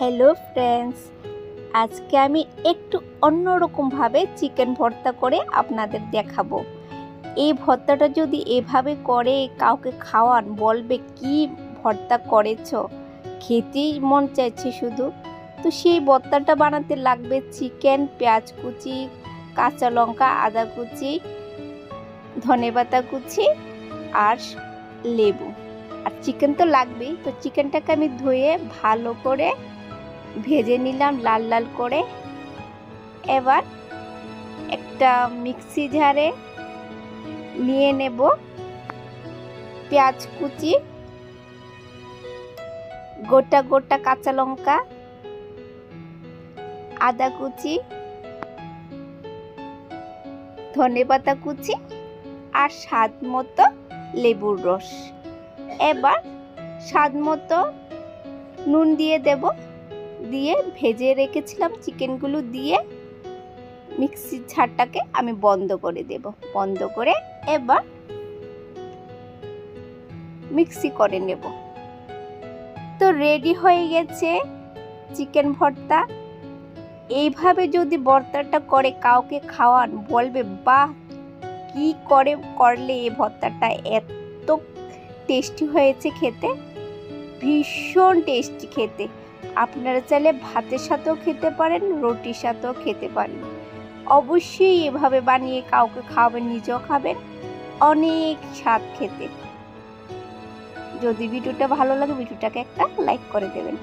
Hello friends আজকে আমি একটু অন্যরকমভাবে চিকেন ভর্তা করে আপনাদের দেখাবো। এই ভর্তাটা যদি এভাবে করে কাউকে খাওয়ান, বলবে, কি ভর্তা করেছ? খেতেই মন চাইছে শুধু। তো সেই ভর্তাটা বানাতে লাগবে চিকেন পেঁয়াজ কুচি, কাঁচা লঙ্কা, আদা কুচি ধনেপাতা কুচি আর লেবু। আর চিকেন তো লাগবেই। তো চিকেনটাকে আমি ধুয়ে ভালো করে ভেজে নিলাম লাল লাল করে। এবার একটা মিক্সি ঝারে নিয়ে নেব পেঁয়াজ কুচি, গোটা গোটা কাঁচা লঙ্কা, আদা কুচি ধনেপাতা কুচি আর স্বাদ মতো লেবুর রস। এবার স্বাদ মতো নুন দিয়ে দেব। দিয়ে ভেজে রেখেছিলাম চিকেনগুলো দিয়ে। মিক্সির ঝাড়টাকে আমি বন্ধ করে দেব। বন্ধ করে এবার মিক্সি করে নেব। তো রেডি হয়ে গেছে চিকেন ভর্তা। এইভাবে যদি ভর্তাটা করে কাউকে খাওয়ান, বলবে, বাহ, কি করে করলে এই ভর্তাটা? এত টেস্টি হয়েছে খেতে। ভীষণ টেস্টি খেতে। আপনারা চাইলে ভাতের সাথেও খেতে পারেন, রুটির সাথেও খেতে পারেন। অবশ্যই এভাবে বানিয়ে কাউকে খাওয়াবেন, নিজেও খাবেন। অনেক স্বাদ খেতে। যদি ভিডিওটা ভালো লাগে, ভিডিওটাকে একটা লাইক করে দেবেন।